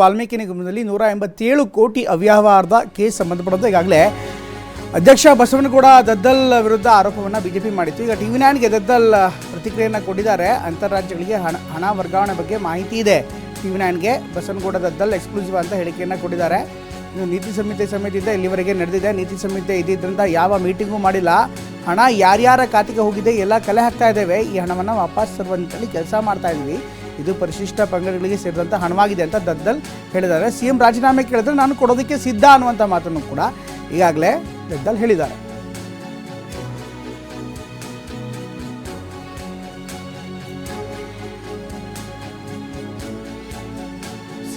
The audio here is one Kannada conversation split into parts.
ವಾಲ್ಮೀಕಿ ನಿಗಮದಲ್ಲಿ ನೂರ ಎಂಬತ್ತೇಳು ಕೋಟಿ ಅವ್ಯವಹಾರದ ಕೇಸ್ ಸಂಬಂಧಪಟ್ಟಂತೆ ಈಗಾಗಲೇ ಅಧ್ಯಕ್ಷ ಬಸವನಗೌಡ ದದ್ದಲ್ ವಿರುದ್ಧ ಆರೋಪವನ್ನು ಬಿಜೆಪಿ ಮಾಡಿತ್ತು. ಈಗ ಟಿವಿ ನೈನ್ಗೆ ದದ್ದಲ್ ಪ್ರತಿಕ್ರಿಯೆಯನ್ನು ಕೊಟ್ಟಿದ್ದಾರೆ. ಅಂತಾರಾಜ್ಯಗಳಿಗೆ ಹಣ ಹಣ ವರ್ಗಾವಣೆ ಬಗ್ಗೆ ಮಾಹಿತಿ ಇದೆ. ಟಿವಿ ನೈನ್ಗೆ ಬಸವನಗೌಡ ದದ್ದಲ್ ಎಕ್ಸ್ಕ್ಲೂಸಿವ್ ಅಂತ ಹೇಳಿಕೆಯನ್ನು ಕೊಟ್ಟಿದ್ದಾರೆ. ಇನ್ನು ನೀತಿ ಸಂಹಿತೆ ಸಮಿತಿಯಿಂದ ಇಲ್ಲಿವರೆಗೆ ನಡೆದಿದೆ. ನೀತಿ ಸಂಹಿತೆ ಇದ್ದಿದ್ದರಿಂದ ಯಾವ ಮೀಟಿಂಗೂ ಮಾಡಿಲ್ಲ. ಹಣ ಯಾರ್ಯಾರ ಖಾತೆಗೆ ಹೋಗಿದೆ, ಎಲ್ಲ ಕಲೆ ಹಾಕ್ತಾ ಇದ್ದೇವೆ. ಈ ಹಣವನ್ನು ವಾಪಸ್ ತರುವಂತೇಳಿ ಕೆಲಸ ಮಾಡ್ತಾ ಇದ್ವಿ. ಇದು ಪರಿಶಿಷ್ಟ ಪಂಗಡಗಳಿಗೆ ಸೇರಿದಂಥ ಹಣವಾಗಿದೆ ಅಂತ ದದ್ದಲ್ ಹೇಳಿದ್ದಾರೆ. ಸಿ ಎಂ ರಾಜೀನಾಮೆ ಕೇಳಿದ್ರೆ ನಾನು ಕೊಡೋದಕ್ಕೆ ಸಿದ್ಧ ಅನ್ನುವಂಥ ಮಾತನ್ನು ಕೂಡ ಈಗಾಗಲೇ ದದ್ದಲ್ ಹೇಳಿದ್ದಾರೆ.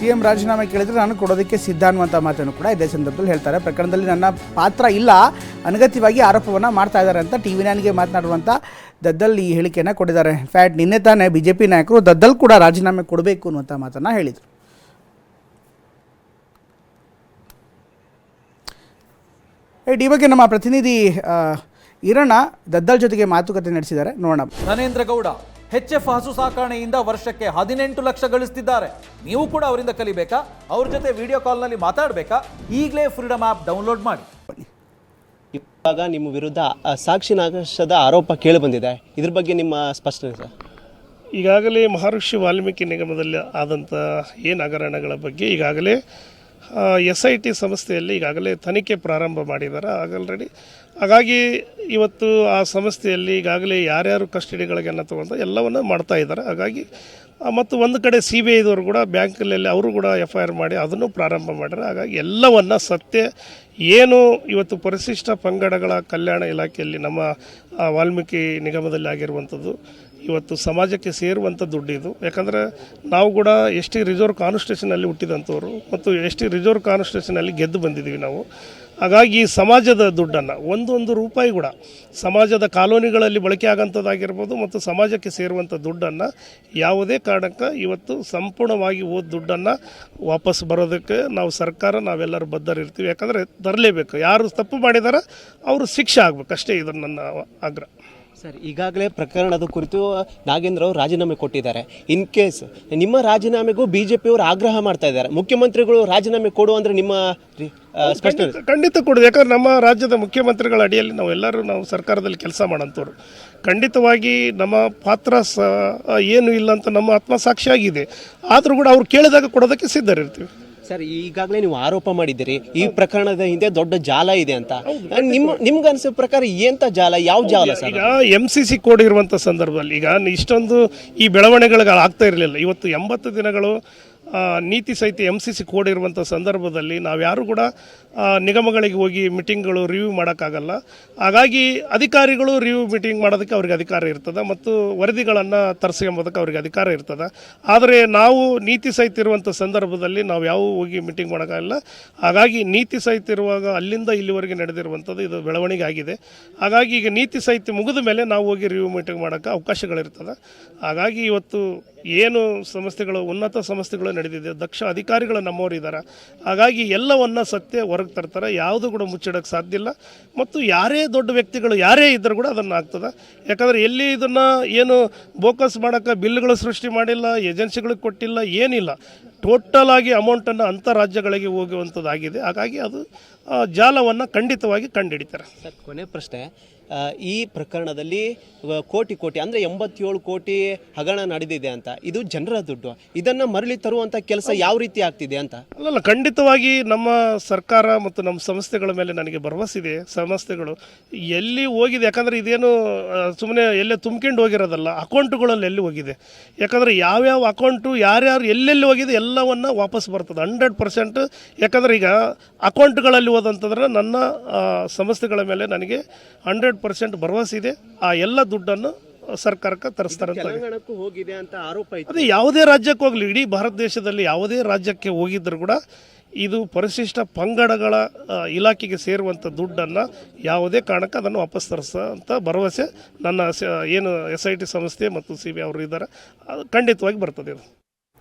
ಸಿ ಎಂ ರಾಜೀನಾಮೆ ಕೇಳಿದ್ರೆ ನಾನು ಕೊಡೋದಕ್ಕೆ ಸಿದ್ಧ ಅನ್ನುವಂಥ ಮಾತನ್ನು ಕೂಡ ಇದೇ ಸಂದರ್ಭದಲ್ಲಿ ಹೇಳ್ತಾರೆ. ಪ್ರಕರಣದಲ್ಲಿ ನನ್ನ ಪಾತ್ರ ಇಲ್ಲ. ಅನಗತ್ಯವಾಗಿ ಆರೋಪವನ್ನು ಮಾಡ್ತಾ ಇದ್ದಾರೆ ಅಂತ ಟಿ ವಿ ನೈನ್ಗೆ ಮಾತನಾಡುವಂಥ ದದ್ದಲ್ ಈ ಹೇಳಿಕೆಯನ್ನು ಕೊಟ್ಟಿದ್ದಾರೆ. ಫ್ಯಾಟ್ ನಿನ್ನೆ ತಾನೇ ಬಿ ಜೆ ಪಿ ನಾಯಕರು ದದ್ದಲ್ ಕೂಡ ರಾಜೀನಾಮೆ ಕೊಡಬೇಕು ಅನ್ನುವಂಥ ಮಾತನ್ನು ಹೇಳಿದರು. ಈ ಬಗ್ಗೆ ನಮ್ಮ ಪ್ರತಿನಿಧಿ ಇರಣ್ಣ ದದ್ದಲ್ ಜೊತೆಗೆ ಮಾತುಕತೆ ನಡೆಸಿದ್ದಾರೆ. ನೋಡೋಣ. ಧನೇಂದ್ರ ಗೌಡ ಎಚ್ ಎಫ್ ಹಸು ಸಾಕಾಣೆಯಿಂದ ವರ್ಷಕ್ಕೆ ಹದಿನೆಂಟು ಲಕ್ಷ ಗಳಿಸ್ತಿದ್ದಾರೆ. ನೀವು ಕೂಡ ಅವರಿಂದ ಕಲಿಬೇಕಾ? ಅವ್ರ ಜೊತೆ ವಿಡಿಯೋ ಕಾಲ್ನಲ್ಲಿ ಮಾತಾಡಬೇಕಾ? ಈಗಲೇ ಫ್ರೀಡಮ್ ಆ್ಯಪ್ ಡೌನ್ಲೋಡ್ ಮಾಡಿ. ಇವಾಗ ನಿಮ್ಮ ವಿರುದ್ಧ ಸಾಕ್ಷಿ ನಾಗಶದ ಆರೋಪ ಕೇಳಿ ಬಂದಿದೆ. ಇದ್ರ ಬಗ್ಗೆ ನಿಮ್ಮ ಸ್ಪಷ್ಟನೆ ಸರ್. ಈಗಾಗಲೇ ಮಹರ್ಷಿ ವಾಲ್ಮೀಕಿ ನಿಗಮದಲ್ಲಿ ಆದಂಥ ಏನು ಹಗರಣಗಳ ಬಗ್ಗೆ ಈಗಾಗಲೇ ಎಸ್ ಐ ಟಿ ಸಂಸ್ಥೆಯಲ್ಲಿ ಈಗಾಗಲೇ ತನಿಖೆ ಪ್ರಾರಂಭ ಮಾಡಿದ್ದಾರೆ ಆಲ್ರೆಡಿ ಹಾಗಾಗಿ ಇವತ್ತು ಆ ಸಂಸ್ಥೆಯಲ್ಲಿ ಈಗಾಗಲೇ ಯಾರ್ಯಾರು ಕಸ್ಟಡಿಗಳಿಗೆನ್ನ ತೊಗೊಂಡು ಎಲ್ಲವನ್ನು ಮಾಡ್ತಾ ಇದ್ದಾರೆ ಹಾಗಾಗಿ ಮತ್ತು ಒಂದು ಕಡೆ ಸಿ ಬಿ ಐದವರು ಕೂಡ ಬ್ಯಾಂಕಲ್ಲಿ ಅವರು ಕೂಡ ಎಫ್ ಐ ಆರ್ ಮಾಡಿ ಅದನ್ನು ಪ್ರಾರಂಭ ಮಾಡ್ಯಾರ. ಹಾಗಾಗಿ ಎಲ್ಲವನ್ನು ಸತ್ಯ ಏನು ಇವತ್ತು ಪರಿಶಿಷ್ಟ ಪಂಗಡಗಳ ಕಲ್ಯಾಣ ಇಲಾಖೆಯಲ್ಲಿ ನಮ್ಮ ವಾಲ್ಮೀಕಿ ನಿಗಮದಲ್ಲಿ ಆಗಿರುವಂಥದ್ದು ಇವತ್ತು ಸಮಾಜಕ್ಕೆ ಸೇರುವಂಥ ದುಡ್ಡು ಇದು ಯಾಕಂದರೆ ನಾವು ಕೂಡ ಎಸ್ ಟಿ ರಿಸರ್ವ್ ಕಾನ್ಸ್ಟೇಷನಲ್ಲಿ ಹುಟ್ಟಿದಂಥವ್ರು ಮತ್ತು ಎಸ್ ಟಿ ರಿಸರ್ವ್ ಕಾನ್ಸ್ಟಿಟ್ಯೂಷನಲ್ಲಿ ಗೆದ್ದು ಬಂದಿದ್ದೀವಿ ನಾವು. ಹಾಗಾಗಿ ಸಮಾಜದ ದುಡ್ಡನ್ನು, ಒಂದೊಂದು ರೂಪಾಯಿ ಕೂಡ, ಸಮಾಜದ ಕಾಲೋನಿಗಳಲ್ಲಿ ಬಳಕೆ ಆಗೋಂಥದ್ದಾಗಿರ್ಬೋದು ಮತ್ತು ಸಮಾಜಕ್ಕೆ ಸೇರುವಂಥ ದುಡ್ಡನ್ನು, ಯಾವುದೇ ಕಾರಣಕ್ಕೆ ಇವತ್ತು ಸಂಪೂರ್ಣವಾಗಿ ಹೋದ ದುಡ್ಡನ್ನು ವಾಪಸ್ ಬರೋದಕ್ಕೆ ನಾವು ಸರ್ಕಾರ, ನಾವೆಲ್ಲರೂ ಬದ್ಧರಿರ್ತೀವಿ. ಯಾಕಂದರೆ ತರಲೇಬೇಕು. ಯಾರು ತಪ್ಪು ಮಾಡಿದಾರೆ, ಅವರು ಶಿಕ್ಷೆ ಆಗಬೇಕು. ಅಷ್ಟೇ ಇದು ನನ್ನ ಆಗ್ರಹ ಸರ್, ಈಗಾಗಲೇ ಪ್ರಕರಣದ ಕುರಿತು ನಾಗೇಂದ್ರ ಅವರು ರಾಜೀನಾಮೆ ಕೊಟ್ಟಿದ್ದಾರೆ. ಇನ್ ಕೇಸ್ ನಿಮ್ಮ ರಾಜೀನಾಮೆಗೂ ಬಿ ಜೆ ಪಿಯವರು ಆಗ್ರಹ ಮಾಡ್ತಾ ಇದ್ದಾರೆ, ಮುಖ್ಯಮಂತ್ರಿಗಳು ರಾಜೀನಾಮೆ ಕೊಡು ಅಂದರೆ ನಿಮ್ಮ ಖಂಡಿತ ಕೊಡುದು, ಯಾಕಂದ್ರೆ ನಮ್ಮ ರಾಜ್ಯದ ಮುಖ್ಯಮಂತ್ರಿಗಳ ಅಡಿಯಲ್ಲಿ ನಾವು ಎಲ್ಲರೂ ನಾವು ಸರ್ಕಾರದಲ್ಲಿ ಕೆಲಸ ಮಾಡೋಂಥವ್ರು. ಖಂಡಿತವಾಗಿ ನಮ್ಮ ಪಾತ್ರ ಸ ಏನು ಇಲ್ಲ ಅಂತ ನಮ್ಮ ಆತ್ಮಸಾಕ್ಷಿಯಾಗಿದೆ ಆದರೂ ಕೂಡ ಅವ್ರು ಕೇಳಿದಾಗ ಕೊಡೋದಕ್ಕೆ ಸಿದ್ಧರಿರ್ತೀವಿ. ಸರ್ ಈಗಾಗಲೇ ನೀವು ಆರೋಪ ಮಾಡಿದ್ದೀರಿ. ಈ ಪ್ರಕರಣದ ಹಿಂದೆ ದೊಡ್ಡ ಜಾಲ ಇದೆ ಅಂತ. ನಿಮ್ಮ ನಿಮ್ಗೆ ಅನಿಸೋ ಪ್ರಕಾರ ಎಂತ ಜಾಲ ಯಾವ ಜಾಲ ಸರ್? ಈಗ ಎಂ ಸಿ ಸಿ ಕೋಡ್ ಇರುವಂತ ಸಂದರ್ಭದಲ್ಲಿ ಈಗ ಇಷ್ಟೊಂದು ಈ ಬೆಳವಣಿಗೆಗಳು ಆಗ್ತಾ ಇರಲಿಲ್ಲ. ಇವತ್ತು ಎಂಬತ್ತು ದಿನಗಳು ನೀತಿ ಸಹಿತ ಎಂ ಸಿ ಸಿ ಕೋಡ್ ಇರುವಂಥ ಸಂದರ್ಭದಲ್ಲಿ ನಾವ್ಯಾರು ಕೂಡ ನಿಗಮಗಳಿಗೆ ಹೋಗಿ ಮೀಟಿಂಗ್ಗಳು ರಿವ್ಯೂ ಮಾಡೋಕ್ಕಾಗಲ್ಲ. ಹಾಗಾಗಿ ಅಧಿಕಾರಿಗಳು ರಿವ್ಯೂ ಮೀಟಿಂಗ್ ಮಾಡೋದಕ್ಕೆ ಅವ್ರಿಗೆ ಅಧಿಕಾರ ಇರ್ತದೆ ಮತ್ತು ವರದಿಗಳನ್ನು ತರಿಸ್ಕೊಂಬೋದಕ್ಕೆ ಅವ್ರಿಗೆ ಅಧಿಕಾರ ಇರ್ತದೆ. ಆದರೆ ನಾವು ನೀತಿ ಸಹಿತ ಇರುವಂಥ ಸಂದರ್ಭದಲ್ಲಿ ನಾವು ಯಾವ ಹೋಗಿ ಮೀಟಿಂಗ್ ಮಾಡೋಕ್ಕಾಗಲ್ಲ. ಹಾಗಾಗಿ ನೀತಿ ಸಹಿತ ಇರುವಾಗ ಅಲ್ಲಿಂದ ಇಲ್ಲಿವರೆಗೆ ನಡೆದಿರುವಂಥದ್ದು ಇದು ಬೆಳವಣಿಗೆ ಆಗಿದೆ. ಹಾಗಾಗಿ ಈಗ ನೀತಿ ಸಹಿತ ಮುಗಿದ ಮೇಲೆ ನಾವು ಹೋಗಿ ರಿವ್ಯೂ ಮೀಟಿಂಗ್ ಮಾಡೋಕ್ಕೆ ಅವಕಾಶಗಳಿರ್ತದೆ. ಹಾಗಾಗಿ ಇವತ್ತು ಏನು ಸಂಸ್ಥೆಗಳು ಉನ್ನತ ಸಂಸ್ಥೆಗಳು ನಡೆದಿದೆ. ದಕ್ಷ ಅಧಿಕಾರಿಗಳು ನಮ್ಮವರು ಇದ್ದಾರೆ ಹಾಗಾಗಿ ಎಲ್ಲವನ್ನ ಸತ್ಯ ಹೊರಗೆ ತರ್ತಾರೆ. ಯಾವುದು ಕೂಡ ಮುಚ್ಚಿಡೋಕ್ಕೆ ಸಾಧ್ಯ ಇಲ್ಲ. ಮತ್ತು ಯಾರೇ ದೊಡ್ಡ ವ್ಯಕ್ತಿಗಳು ಯಾರೇ ಇದ್ದರೂ ಕೂಡ ಅದನ್ನು ಆಗ್ತದೆ. ಯಾಕಂದರೆ ಎಲ್ಲಿ ಇದನ್ನು ಏನು ಬೋಕಸ್ ಮಾಡೋಕ್ಕೆ ಬಿಲ್ಗಳು ಸೃಷ್ಟಿ ಮಾಡಿಲ್ಲ, ಏಜೆನ್ಸಿಗಳಿಗೆ ಕೊಟ್ಟಿಲ್ಲ, ಏನಿಲ್ಲ. ಟೋಟಲ್ ಆಗಿ ಅಮೌಂಟನ್ನು ಅಂತ ರಾಜ್ಯಗಳಿಗೆ ಹೋಗುವಂಥದ್ದಾಗಿದೆ ಹಾಗಾಗಿ ಅದು ಜಾಲವನ್ನು ಖಂಡಿತವಾಗಿ ಕಂಡುಹಿಡಿತಾರೆ ಸರ್ ಕೊನೆ ಪ್ರಶ್ನೆ. ಈ ಪ್ರಕರಣದಲ್ಲಿ ಕೋಟಿ ಕೋಟಿ ಅಂದರೆ ಎಂಬತ್ತೇಳು ಕೋಟಿ ಹಗರಣ ನಡೆದಿದೆ ಅಂತ. ಇದು ಜನರ ದುಡ್ಡು. ಇದನ್ನು ಮರಳಿ ತರುವಂಥ ಕೆಲಸ ಯಾವ ರೀತಿ ಆಗ್ತಿದೆ ಅಂತ? ಅಲ್ಲಲ್ಲ ಖಂಡಿತವಾಗಿ ನಮ್ಮ ಸರ್ಕಾರ ಮತ್ತು ನಮ್ಮ ಸಂಸ್ಥೆಗಳ ಮೇಲೆ ನನಗೆ ಭರವಸೆ ಇದೆ. ಸಂಸ್ಥೆಗಳು ಎಲ್ಲಿ ಹೋಗಿದೆ ಯಾಕಂದರೆ ಇದೇನು ಸುಮ್ಮನೆ ಎಲ್ಲೇ ತುಂಬ್ಕೊಂಡು ಹೋಗಿರೋದಲ್ಲ ಅಕೌಂಟ್ಗಳಲ್ಲಿ ಎಲ್ಲಿ ಹೋಗಿದೆ? ಯಾಕಂದರೆ ಯಾವ್ಯಾವ ಅಕೌಂಟು ಯಾರ್ಯಾರು ಎಲ್ಲೆಲ್ಲಿ ಹೋಗಿದೆ ಎಲ್ಲವನ್ನು ವಾಪಸ್ ಬರ್ತದೆ. Hundred percent. ಯಾಕಂದರೆ ಈಗ ಅಕೌಂಟ್ಗಳಲ್ಲಿ ಹೋದಂತಂದ್ರೆ ನನ್ನ ಸಂಸ್ಥೆಗಳ ಮೇಲೆ ನನಗೆ ಹಂಡ್ರೆಡ್ ಪರ್ಸೆಂಟ್ ಭರವಸೆ ಇದೆ. ಆ ಎಲ್ಲ ದುಡ್ಡನ್ನು ಸರ್ಕಾರಕ್ಕೆ ತರಿಸ್ತಾರೆ ಅಂತ ಹೋಗಿದೆ ಅಂತ ಆರೋಪ ಅದೇ ಯಾವುದೇ ರಾಜ್ಯಕ್ಕೆ ಹೋಗಲಿ ಇಡೀ ಭಾರತ ದೇಶದಲ್ಲಿ ಯಾವುದೇ ರಾಜ್ಯಕ್ಕೆ ಹೋಗಿದ್ದರೂ ಕೂಡ ಇದು ಪರಿಶಿಷ್ಟ ಪಂಗಡಗಳ ಇಲಾಖೆಗೆ ಸೇರುವಂಥ ದುಡ್ಡನ್ನು ಯಾವುದೇ ಕಾರಣಕ್ಕೆ ಅದನ್ನು ವಾಪಸ್ ಅಂತ ಭರವಸೆ ನನ್ನ ಏನು ಎಸ್ ಐ ಟಿ ಸಂಸ್ಥೆ ಮತ್ತು ಸಿ ಬಿ ಅವರು ಇದ್ದಾರೆ. ಅದು ಖಂಡಿತವಾಗಿ ಬರ್ತದೆ ಇದು.